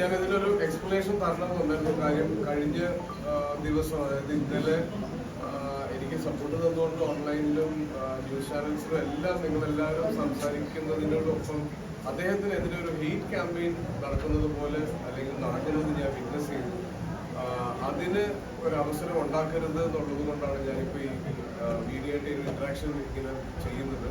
ഞാൻ ഇതിനൊരു എക്സ്പ്ലനേഷൻ തരണമെന്നുണ്ടായിരുന്നു. കാര്യം കഴിഞ്ഞ ദിവസം അതായത് ഇന്നലെ എനിക്ക് സപ്പോർട്ട് തന്നുകൊണ്ട് ഓൺലൈനിലും ന്യൂസ് ചാനൽസിലും എല്ലാം നിങ്ങളെല്ലാവരും സംസാരിക്കുന്നതിനോടൊപ്പം അദ്ദേഹത്തിനെതിരെ ഒരു ഹെയ്റ്റ് ക്യാമ്പയിൻ നടക്കുന്നത് പോലെ അല്ലെങ്കിൽ നടക്കുന്നത് ഞാൻ വിറ്റ്നസ് ചെയ്തു. അതിന് ഒരു അവസരം ഉണ്ടാക്കരുത് എന്നുള്ളത് കൊണ്ടാണ് ഞാനിപ്പോൾ ഈ വീഡിയോ ഇൻട്രാക്ഷൻ ഇങ്ങനെ ചെയ്യുന്നത്.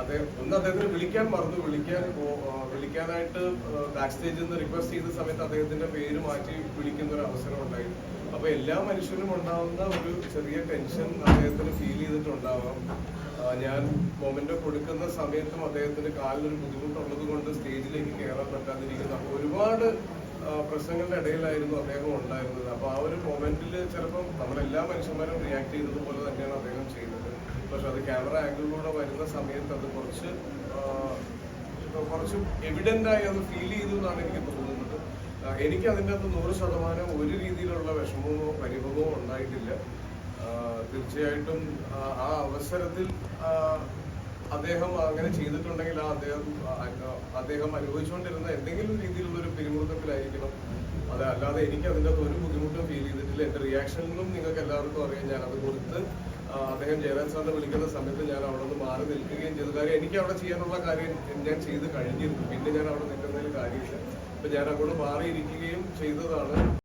അദ്ദേഹം ഒന്ന് അദ്ദേഹത്തിന് വിളിക്കാൻ മറന്നു. വിളിക്കാൻ വിളിക്കാനായിട്ട് ബാക്ക് സ്റ്റേജിൽ നിന്ന് റിക്വസ്റ്റ് ചെയ്ത സമയത്ത് അദ്ദേഹത്തിന്റെ പേര് മാറ്റി വിളിക്കുന്ന ഒരു അവസരം ഉണ്ടായി അപ്പൊ എല്ലാ മനുഷ്യനും ഉണ്ടാവുന്ന ഒരു ചെറിയ ടെൻഷൻ അദ്ദേഹത്തിന് ഫീൽ ചെയ്തിട്ടുണ്ടാവാം. ഞാൻ മൊമെന്റ് കൊടുക്കുന്ന സമയത്തും അദ്ദേഹത്തിന് കാലിനൊരു ബുദ്ധിമുട്ടുള്ളത് കൊണ്ട് സ്റ്റേജിലേക്ക് കയറാൻ പറ്റാതിരിക്കുന്നു. അപ്പൊ ഒരുപാട് പ്രശ്നങ്ങളുടെ ഇടയിലായിരുന്നു അദ്ദേഹം ഉണ്ടായിരുന്നത്. അപ്പൊ ആ ഒരു മൊമെന്റിൽ ചിലപ്പോൾ നമ്മളെല്ലാ മനുഷ്യന്മാരും റിയാക്ട് ചെയ്തതുപോലെ തന്നെയാണ് അദ്ദേഹം ചെയ്തത്. പക്ഷെ അത് ക്യാമറ ആംഗിളിലൂടെ വരുന്ന സമയത്ത് അത് കുറച്ച് കുറച്ച് എവിഡന്റ് ആയി അത് ഫീൽ ചെയ്തു എന്നാണ് എനിക്ക് തോന്നുന്നത്. എനിക്ക് അതിന്റെ അകത്ത് നൂറ് ശതമാനം ഒരു രീതിയിലുള്ള വിഷമമോ പരിഭവമോ ഉണ്ടായിട്ടില്ല. തീർച്ചയായിട്ടും ആ അവസരത്തിൽ അദ്ദേഹം അങ്ങനെ ചെയ്തിട്ടുണ്ടെങ്കിൽ ആ അദ്ദേഹം അദ്ദേഹം അനുഭവിച്ചുകൊണ്ടിരുന്ന എന്തെങ്കിലും രീതിയിലുള്ള ഒരു പിരിമുറുക്കത്തിലായിരിക്കണം. അത് അല്ലാതെ എനിക്ക് അതിന്റെ അകത്ത് ഒരു ബുദ്ധിമുട്ടും ഫീൽ ചെയ്തിട്ടില്ല. എന്റെ റിയാക്ഷനിലും നിങ്ങൾക്ക് എല്ലാവർക്കും അറിയാം. ഞാൻ അത് കൊടുത്ത് അദ്ദേഹം ജയരാജ് വിളിക്കുന്ന സമയത്ത് ഞാൻ അവിടെ നിന്ന് മാറി നിൽക്കുകയും ചെയ്തു. കാര്യം എനിക്ക് അവിടെ ചെയ്യാനുള്ള കാര്യം ഞാൻ ചെയ്ത് കഴിഞ്ഞിരുന്നു. പിന്നെ ഞാൻ അവിടെ നിൽക്കുന്നതിൽ കാര്യമില്ല. അപ്പൊ ഞാൻ അങ്ങോട്ട് മാറിയിരിക്കുകയും ചെയ്തതാണ്.